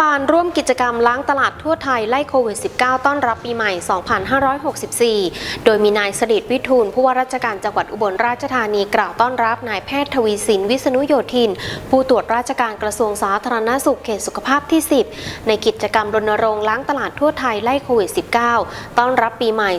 บาลร่วมกิจกรรมล้างตลาดทั่วไทยไล่โควิด -19 ต้อนรับปีใหม่ 2564 โดยมีนายสดิษฐ์วิทูลผู้ว่าราชการจังหวัดอุบลราชธานีกล่าวต้อนรับนายแพทย์ทวีสินวิษณุโยธิน ผู้ตรวจราชการกระทรวงสาธารณสุขเขตสุขภาพที่ 10 ในกิจกรรมรณรงค์ล้างตลาดทั่วไทยไล่โควิด -19 ต้อนรับปีใหม่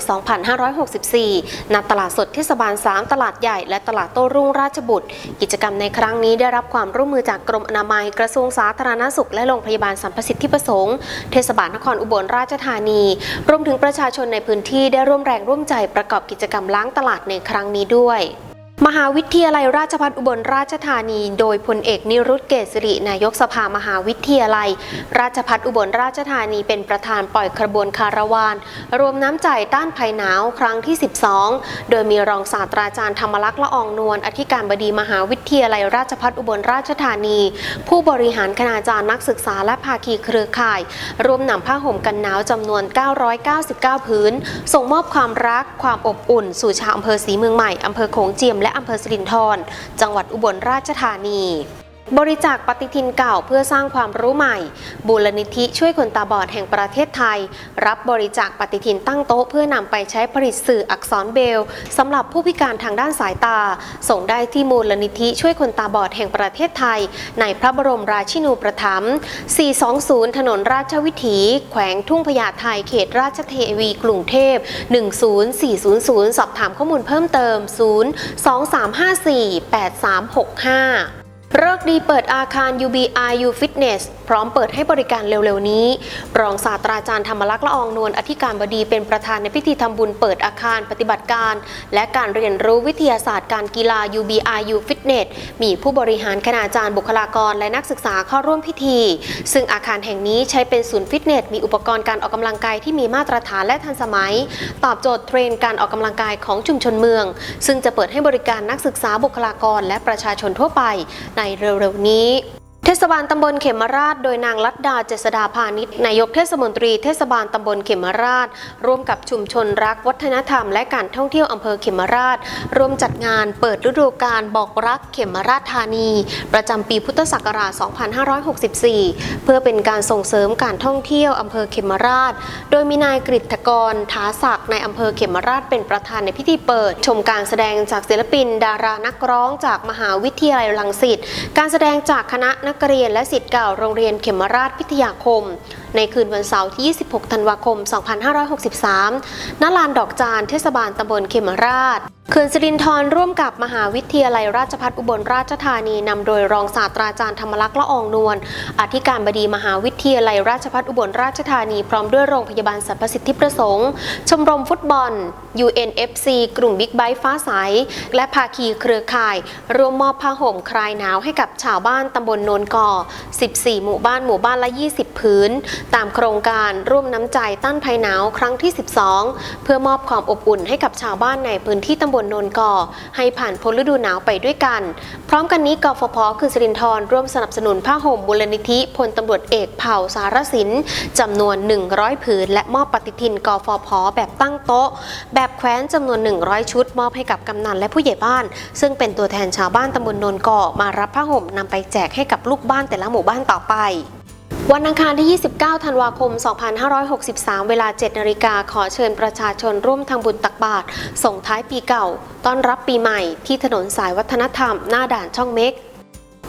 2564 ณ ตลาดสดเทศบาล 3 ตลาดใหญ่และตลาดโต้รุ่งราชบุตร กิจกรรมในครั้งนี้ได้รับความร่วมมือจากกรมอนามัยกระทรวงสาธารณสุขและโรงพยาบาลสมประสิทธิประสงค์ เทศบาลนครอุบลราชธานี รวมถึงประชาชนในพื้นที่ได้ร่วมแรงร่วมใจประกอบกิจกรรมล้างตลาดในครั้งนี้ด้วย มหาวิทยาลัยราชภัฏอุบลราชธานี โดยพลเอกนิรุตเกษรินายกสภามหาวิทยาลัย ราชภัฏอุบลราชธานีเป็นประธานปล่อยขบวนคาราวาน รวมน้ำใจต้านภัยหนาวครั้งที่ 12 โดยมีรองศาสตราจารย์ธรรมลักษณ์ละอองนวลอธิการบดีมหาวิทยาลัยราชภัฏอุบลราชธานี ผู้บริหารคณาจารย์นักศึกษาและภาคีเครือข่ายรวมนำผ้าห่มกันหนาวจำนวน 999 พื้น ส่งมอบความรักความอบอุ่น สู่ชาวอำเภอศรีเมืองใหม่อำเภอโขงเจียมและอำเภอสิรินธรจังหวัดอุบลราชธานี บริจาคปฏิทินเก่าเพื่อสร้างความรู้ใหม่ บูรณิธิช่วยคนตาบอดแห่งประเทศไทย รับบริจาคปฏิทินตั้งโต๊ะเพื่อนำไปใช้ผลิตสื่ออักษรเบลสำหรับผู้พิการทางด้านสายตา ส่งได้ที่มูลนิธิช่วยคนตาบอดแห่งประเทศไทย ในพระบรมราชินูปถัมภ์420 ถนนราชวิถี แขวงทุ่งพญาไทเขตราชเทวีกรุงเทพ 10400 สอบถามข้อมูลเพิ่มเติม 0 2354 8365 เลิกดีเปิดอาคาร UBIU Fitness พร้อมเปิดให้บริการเร็วๆนี้ รองศาสตราจารย์ธรรมลักษณ์ละอองนวลอธิการบดีเป็นประธานในพิธีทำบุญเปิดอาคารปฏิบัติการ และการเรียนรู้วิทยาศาสตร์การกีฬา UBIU Fitness มีผู้บริหารคณาจารย์บุคลากรและนักศึกษาเข้าร่วมพิธี ซึ่งอาคารแห่งนี้ใช้เป็นศูนย์ฟิตเนสมีอุปกรณ์การออกกำลังกายที่มีมาตรฐานและทันสมัย ตอบโจทย์เทรนด์การออกกำลังกายของชุมชนเมือง ซึ่งจะเปิดให้บริการนักศึกษาบุคลากรและประชาชนทั่วไปในเร็วๆนี้ ทศบาลตำบลเขมราช โดยนางลัดดาเจษดาพาณิชย์นายกเทศมนตรีเทศบาลตำบลเขมราช ร่วมกับชุมชนรักวัฒนธรรม และการท่องเที่ยวอำเภอเขมราช ร่วมจัดงานเปิดฤดูกาลบอกรักเขมราชธานี ประจำปีพุทธศักราช 2564 เพื่อเป็นการส่งเสริมการท่องเที่ยวอำเภอเขมราช โดยมีนายกฤษกรท้าศักดิ์ในอำเภอเขมราชเป็นประธานในพิธีเปิด ชมการแสดงจากศิลปิน ดารานักร้องจากมหาวิทยาลัยรังสิตการแสดงจากคณะนักเรียนและสิทธิ์เก่าโรงเรียนเขมราชพิทยาคม ในคืนวันเสาร์ที่ 26 ธันวาคม 2563 ณ ลานดอกจาน เทศบาลตำบลเขมราช เขื่อนสิรินธรร่วมกับมหาวิทยาลัยราชภัฏอุบลราชธานีนำโดยรองศาสตราจารย์ธรรมลักษณ์ละอองนวลอธิการบดีมหาวิทยาลัยราชภัฏอุบลราชธานีพร้อมด้วยโรงพยาบาลสรรพสิทธิประสงค์ ชมรมฟุตบอล UNFC กลุ่มบิ๊กไบค์ฟ้าใสและภาคีเครือข่าย ร่วมมอบผ้าห่มคลายหนาวให้กับชาวบ้านตำบลโนนก่อ 14 หมู่บ้านหมู่บ้านละ 20 พื้น ตามโครงการร่วมน้ำใจต้านภัยหนาวครั้งที่ 12 เพื่อมอบความอบอุ่นให้กับชาวบ้านในพื้นที่ตำบลโนนกอให้ผ่านพ้นฤดูหนาวไปด้วยกัน พร้อมกันนี้กฟผคือสิรินทรร่วมสนับสนุนผ้าห่มมูลนิธิพลตำรวจเอกเผ่าสารสินจำนวน 100 ผืน และมอบปฏิทินกฟผแบบตั้งโต๊ะ แบบแคว้นจำนวน 100 ชุด มอบให้กับกำนันและผู้ใหญ่บ้าน ซึ่งเป็นตัวแทนชาวบ้านตำบลนนกอมารับผ้าห่มนำไปแจกให้กับลูกบ้านแต่ละหมู่บ้านต่อไป วันอังคารที่ 29 ธันวาคม 2563 เวลา 7 นาฬิกา ขอเชิญประชาชนร่วมทำบุญตักบาตรส่งท้ายปีเก่า ต้อนรับปีใหม่ที่ถนนสายวัฒนธรรม หน้าด่านช่องเม็ก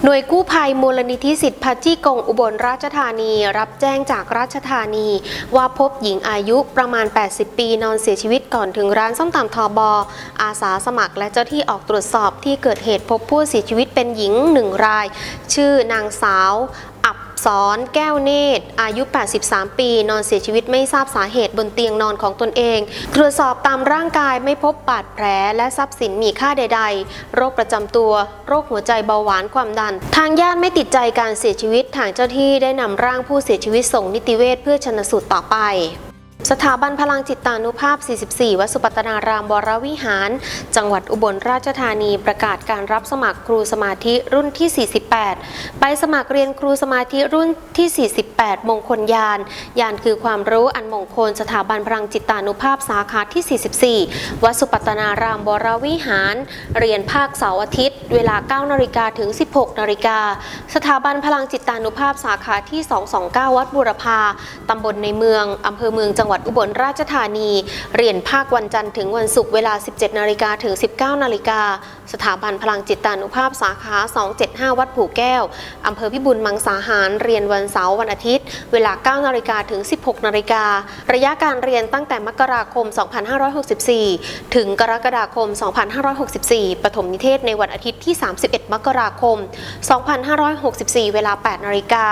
หน่วยกู้ภัยมูลนิธิสิทธิพัจี้กงอุบลราชธานี รับแจ้งจากราชธานี ว่าพบหญิงอายุประมาณ 80 ปีนอนเสียชีวิตก่อนถึงร้านส้มตำทอบออาสาสมัครและเจ้าที่ออกตรวจสอบที่เกิดเหตุพบผู้เสียชีวิตเป็นหญิงหนึ่งราย ชื่อนางสาว สอนแก้วเนตร อายุ 83 ปี นอนเสียชีวิตไม่ทราบสาเหตุบนเตียงนอนของตนเอง ตรวจสอบตามร่างกายไม่พบบาดแผล และทรัพย์สินมีค่าใด ๆ โรคประจำตัว โรคหัวใจเบาหวานความดัน ทางญาติไม่ติดใจการเสียชีวิตทางเจ้าที่ได้นำร่างผู้เสียชีวิตส่งนิติเวชเพื่อชนสูตรต่อไป สถาบันพลังจิตานุภาพ 44 วัสุปัตนารามวรวิหาร จังหวัดอุบลราชธานีประกาศการรับสมัครครูสมาธิรุ่นที่ 48 ไปสมัครเรียนครูสมาธิรุ่นที่ 48 มงคลยาน ยานคือความรู้อันมงคลสถาบันพลังจิตานุภาพสาขาที่ 44 วัสุปัตนารามวรวิหาร เรียนภาคเสาร์อาทิตย์ เวลา 9นาฬิกาถึง 16นาฬิกาสถาบันพลังจิตานุภาพสาขาที่ 229 วัดบุรพาตำบลในเมืองอำเภอเมืองจังหวัดดอุบลราชธานี เรียนภาควันจันทร์ถึงวันศุกร์เวลา 17 นาฬิกาถึง 19 นาฬิกา สถาบันพลังจิตานุภาพสาขา 275 วัดผู่แก้ว อำเภอพิบูลมังสาหาร เรียนวันเสาร์วันอาทิตย์ เวลา 9 นาฬิกาถึง 16 นาฬิกา ระยะการเรียนตั้งแต่มกราคม 2564 ถึงกรกฎาคม 2564 ปฐมนิเทศในวันอาทิตย์ที่ 31 มกราคม 2564 เวลา 8 นาฬิกา